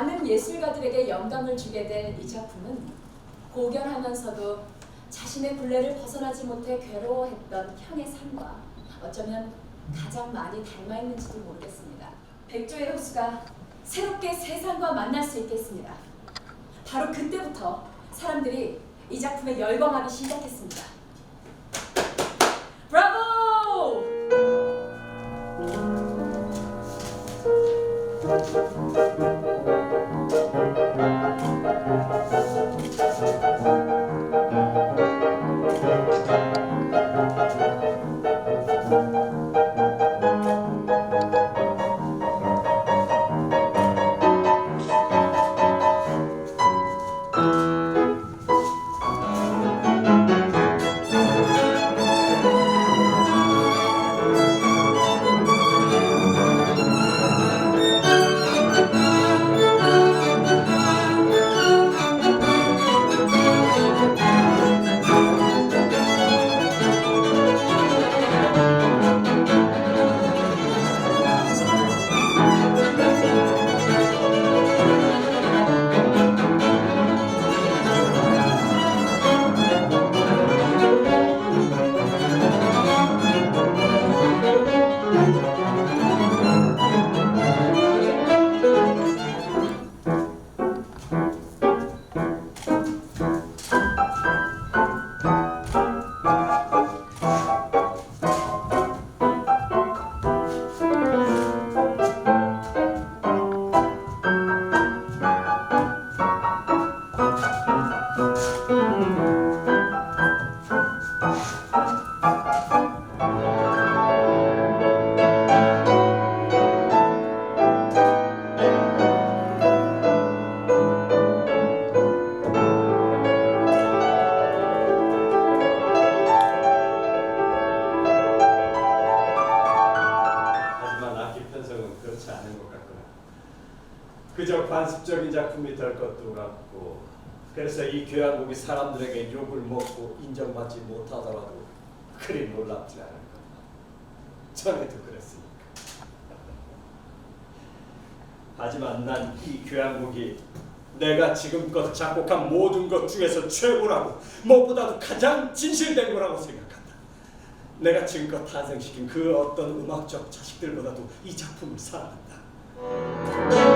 많은 예술가들에게 영감을 주게 된 이 작품은 고결하면서도 자신의 굴레를 벗어나지 못해 괴로워했던 형의 삶과 어쩌면 가장 많이 닮아 있는지도 모르겠습니다. 백조의 호수가 새롭게 세상과 만날 수 있겠습니다. 바로 그때부터 사람들이 이 작품에 열광하기 시작했습니다. 브라보! 그저 관습적인 작품이 될 것도 같고 그래서 이 교향곡이 사람들에게 욕을 먹고 인정받지 못하더라도 그리 놀랍지 않을 거다. 전에도 그랬으니까. 하지만 난 이 교향곡이 내가 지금껏 작곡한 모든 것 중에서 최고라고 무엇보다도 가장 진실된 거라고 생각한다. 내가 지금껏 탄생시킨 그 어떤 음악적 자식들보다도 이 작품을 사랑한다.